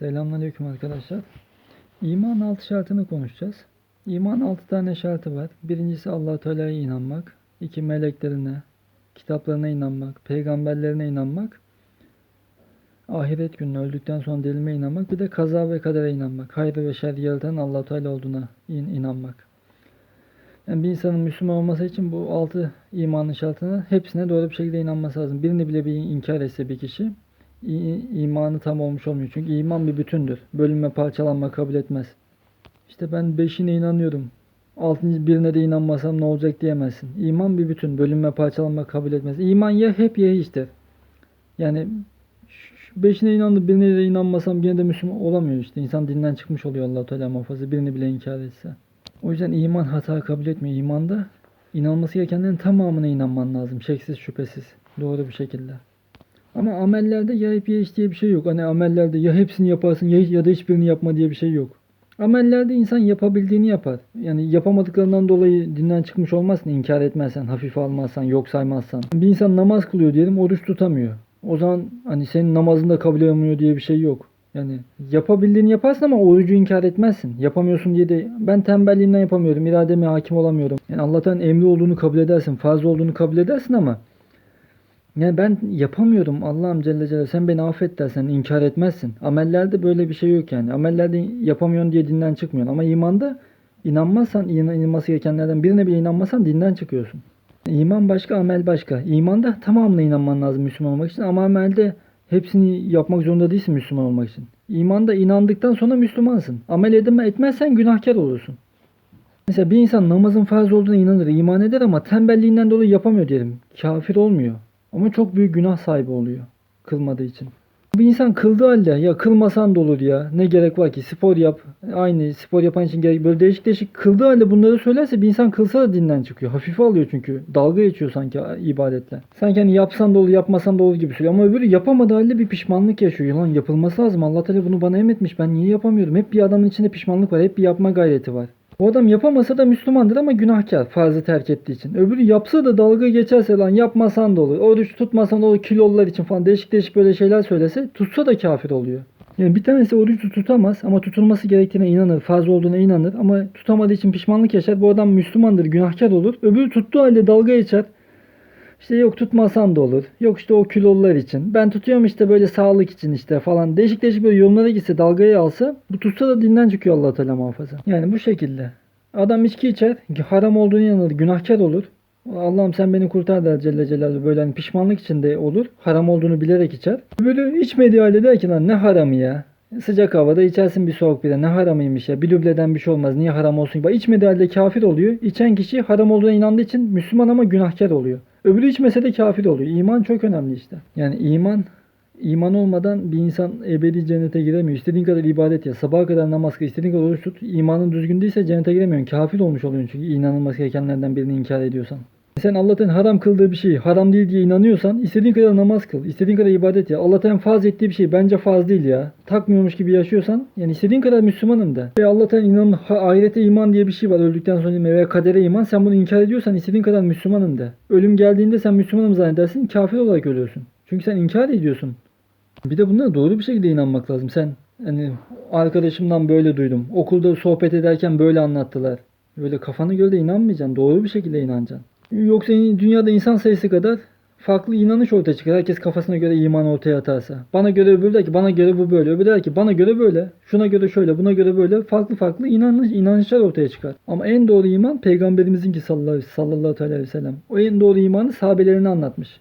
Selamünaleyküm arkadaşlar. İman altı şartını konuşacağız. İman altı tane şartı var. Birincisi allah Teala'ya inanmak. iki meleklerine, kitaplarına inanmak, peygamberlerine inanmak. Ahiret gününe öldükten sonra dirilmeye inanmak. Bir de kaza ve kadere inanmak. Hayır ve şer yaratan allah Teala olduğuna in- inanmak. Yani bir insanın Müslüman olması için bu altı imanın şartına hepsine doğru bir şekilde inanması lazım. Birini bile bir inkar etse bir kişi imanı tam olmuş olmuyor. Çünkü iman bir bütündür. Bölünme, parçalanma kabul etmez. İşte ben beşine inanıyorum. Altıncı birine de inanmasam ne olacak diyemezsin. İman bir bütün. Bölünme, parçalanma kabul etmez. İman ya hep ya hiçtir. Yani beşine inandı birine de inanmasam gene de Müslüman olamıyor işte. İnsan dinden çıkmış oluyor allah Teala muhafaza. Birini bile inkar etse. O yüzden iman hata kabul etmiyor. İmanda inanması gerekenlerin tamamına inanman lazım. Şeksiz şüphesiz. Doğru bir şekilde. Ama amellerde ya hep ya hiç diye bir şey yok. Hani amellerde ya hepsini yaparsın ya, ya da hiçbirini yapma diye bir şey yok. Amellerde insan yapabildiğini yapar. Yani yapamadıklarından dolayı dinden çıkmış olmazsın inkar etmezsen, hafife almazsan, yok saymazsan. Bir insan namaz kılıyor diyelim oruç tutamıyor. O zaman hani senin namazını da kabul edilmiyor diye bir şey yok. Yani yapabildiğini yaparsın ama orucu inkar etmezsin. Yapamıyorsun diye de ben tembelliğimden yapamıyorum, irademe hakim olamıyorum. Yani Allah'tan emri olduğunu kabul edersin, farz olduğunu kabul edersin ama yani ben yapamıyorum Allah'ım Celle Celaluhu sen beni affet dersen inkar etmezsin. Amellerde böyle bir şey yok yani. Amellerde yapamıyorsun diye dinden çıkmıyorsun. Ama imanda inanmazsan inanılması gerekenlerden birine bile inanmazsan dinden çıkıyorsun. İman başka, amel başka. İmanda tamamına inanman lazım Müslüman olmak için ama amelde hepsini yapmak zorunda değilsin Müslüman olmak için. İmanda inandıktan sonra Müslümansın. Amel edeme etmezsen günahkar olursun. Mesela bir insan namazın farz olduğuna inanır, iman eder ama tembelliğinden dolayı yapamıyor diyelim. Kafir olmuyor. Ama çok büyük günah sahibi oluyor kılmadığı için. Bir insan kıldığı halde ya kılmasan da olur ya ne gerek var ki spor yap aynı spor yapan için gerek böyle değişik değişik kıldığı halde bunları söylerse bir insan kılsa da dinden çıkıyor. Hafife alıyor çünkü dalga geçiyor sanki ibadetle. Sanki hani yapsan da olur yapmasan da olur gibi söylüyor ama öbürü yapamadığı halde bir pişmanlık yaşıyor. Lan yapılması lazım Allah Teala bunu bana emretmiş ben niye yapamıyorum. Hep bir adamın içinde pişmanlık var hep bir yapma gayreti var. O adam yapamasa da Müslümandır ama günahkar farzı terk ettiği için. Öbürü yapsa da dalga geçerse lan yapmasan da olur. Oruç tutmasan da olur kilolular için falan değişik değişik böyle şeyler söylese tutsa da kafir oluyor. Yani bir tanesi orucu tutamaz ama tutulması gerektiğine inanır, farz olduğuna inanır ama tutamadığı için pişmanlık yaşar. Bu adam Müslümandır, günahkar olur. Öbürü tuttuğu halde dalga geçer. İşte yok tutmasan da olur. Yok işte o kilolular için. Ben tutuyorum işte böyle sağlık için işte falan. Değişik değişik böyle yorumlara gitse dalgaya alsa bu tutsa da dinden çıkıyor allah Teala muhafaza. Yani bu şekilde. Adam içki içer. Haram olduğunu inanır. Günahkar olur. Allah'ım sen beni kurtar der Celle Celaluhu. Böyle hani pişmanlık içinde olur. Haram olduğunu bilerek içer. Böyle içmediği halde der ki lan ne haramı ya. Sıcak havada içersin bir soğuk bira. Ne haramıymış ya. Bir dubleden bir şey olmaz. Niye haram olsun? Bak halde kafir oluyor. İçen kişi haram olduğuna inandığı için Müslüman ama günahkar oluyor. Öbürü içmese de kafir oluyor. İman çok önemli işte. Yani iman iman olmadan bir insan ebedi cennete giremiyor. İstediğin kadar ibadet ya. Sabaha kadar namaz kıl. istediğin kadar oruç tut. İmanın düzgün değilse cennete giremiyorsun. Kafir olmuş oluyorsun çünkü inanılması gerekenlerden birini inkar ediyorsan. Sen Allah'tan haram kıldığı bir şeyi haram değil diye inanıyorsan istediğin kadar namaz kıl, istediğin kadar ibadet ya. Allah'tan farz ettiği bir şey bence farz değil ya. Takmıyormuş gibi yaşıyorsan yani istediğin kadar Müslümanım de. Ve Allah'tan inan, ahirete iman diye bir şey var öldükten sonra veya kadere iman. Sen bunu inkar ediyorsan istediğin kadar Müslümanım de. Ölüm geldiğinde sen Müslümanım zannedersin kafir olarak ölüyorsun. Çünkü sen inkar ediyorsun. Bir de bunlara doğru bir şekilde inanmak lazım. Sen hani arkadaşımdan böyle duydum. Okulda sohbet ederken böyle anlattılar. Böyle kafana göre de inanmayacaksın. Doğru bir şekilde inanacaksın. Yoksa dünyada insan sayısı kadar farklı inanış ortaya çıkar. Herkes kafasına göre iman ortaya atarsa. Bana göre öbürü der ki bana göre bu böyle. Öbürü der ki bana göre böyle. Şuna göre şöyle buna göre böyle. Farklı farklı inanış, inanışlar ortaya çıkar. Ama en doğru iman peygamberimizinki sallallahu, sallallahu aleyhi ve sellem. O en doğru imanı sahabelerine anlatmış.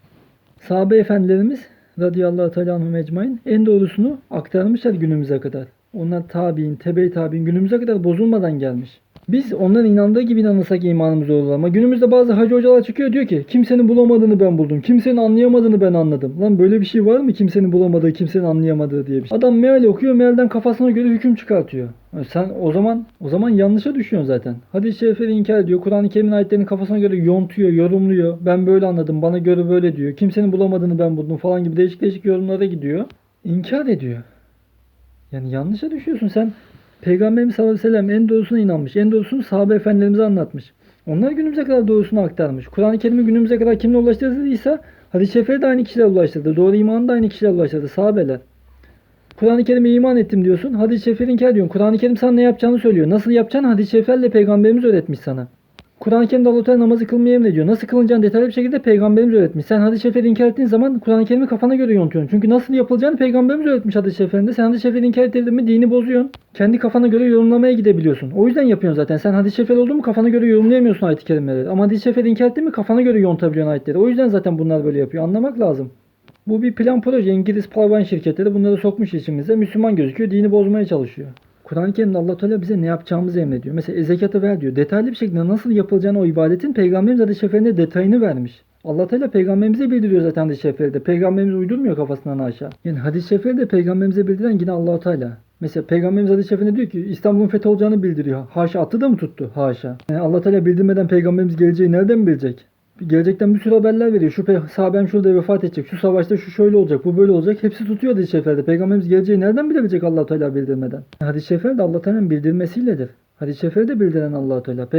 Sahabe efendilerimiz radıyallahu teala anhum ecmain en doğrusunu aktarmışlar günümüze kadar. Onlar tabi'in, tebe tabi'in günümüze kadar bozulmadan gelmiş. Biz onların inandığı gibi inanırsak imanımız olur ama günümüzde bazı hacı hocalar çıkıyor diyor ki kimsenin bulamadığını ben buldum. Kimsenin anlayamadığını ben anladım. Lan böyle bir şey var mı kimsenin bulamadığı, kimsenin anlayamadığı diye bir şey. Adam meal okuyor, mealden kafasına göre hüküm çıkartıyor. Sen o zaman o zaman yanlışa düşüyorsun zaten. Hadis-i şerifleri inkar ediyor. Kur'an-ı Kerim'in ayetlerini kafasına göre yontuyor, yorumluyor. Ben böyle anladım, bana göre böyle diyor. Kimsenin bulamadığını ben buldum falan gibi değişik değişik yorumlara gidiyor. İnkar ediyor. Yani yanlışa düşüyorsun sen. Peygamberimiz sallallahu aleyhi ve sellem en doğrusuna inanmış. En doğrusunu sahabe efendilerimize anlatmış. Onlar günümüze kadar doğrusunu aktarmış. Kur'an-ı Kerim'i günümüze kadar kimle ulaştırdıysa hadis-i şerifleri de aynı kişiler ulaştırdı. Doğru imanı da aynı kişiler ulaştırdı. Sahabeler. Kur'an-ı Kerim'e iman ettim diyorsun. Hadis-i şerifler inkar diyorsun. Kur'an-ı Kerim sana ne yapacağını söylüyor. Nasıl yapacağını hadis-i şeriflerle peygamberimiz öğretmiş sana. Kur'an-ı Kerim'de Allah Teala namazı kılmayı emrediyor. Nasıl kılınacağını detaylı bir şekilde peygamberimiz öğretmiş. Sen hadis-i şerifleri inkar ettiğin zaman Kur'an-ı Kerim'i kafana göre yontuyorsun. Çünkü nasıl yapılacağını peygamberimiz öğretmiş hadis-i şeriflerinde. Sen hadis-i şerifleri inkar ettiğin mi dini bozuyorsun. Kendi kafana göre yorumlamaya gidebiliyorsun. O yüzden yapıyorsun zaten. Sen hadis-i şerifler oldu mu kafana göre yorumlayamıyorsun ayet-i kerimeleri. Ama hadis-i şerifleri inkar ettin mi kafana göre yontabiliyorsun ayetleri. O yüzden zaten bunlar böyle yapıyor. Anlamak lazım. Bu bir plan proje. İngiliz paravan şirketleri bunları sokmuş içimize. Müslüman gözüküyor. Dini bozmaya çalışıyor. Kur'an-ı Kerim'de allah Teala bize ne yapacağımızı emrediyor. Mesela zekatı ver diyor. Detaylı bir şekilde nasıl yapılacağını o ibadetin Peygamberimiz hadis-i şeriflerinde detayını vermiş. allah Teala peygamberimize bildiriyor zaten hadis-i şeriflerde. Peygamberimiz uydurmuyor kafasından aşağı. Yani hadis-i şeriflerde peygamberimize bildiren yine allah Teala. Mesela Peygamberimiz hadis-i diyor ki İstanbul'un fethi olacağını bildiriyor. Haşa atı da mı tuttu? Haşa. Yani allah Teala bildirmeden peygamberimiz geleceği nereden bilecek? Gelecekten bir sürü haberler veriyor. Şu sahabem şurada vefat edecek. Şu savaşta şu şöyle olacak. Bu böyle olacak. Hepsi tutuyor hadis-i şeriflerde. Peygamberimiz geleceği nereden bilebilecek allah Teala bildirmeden? Hadis-i şerifler de allah Teala'nın bildirmesiyledir. Hadis-i şerifleri de bildiren allah Teala.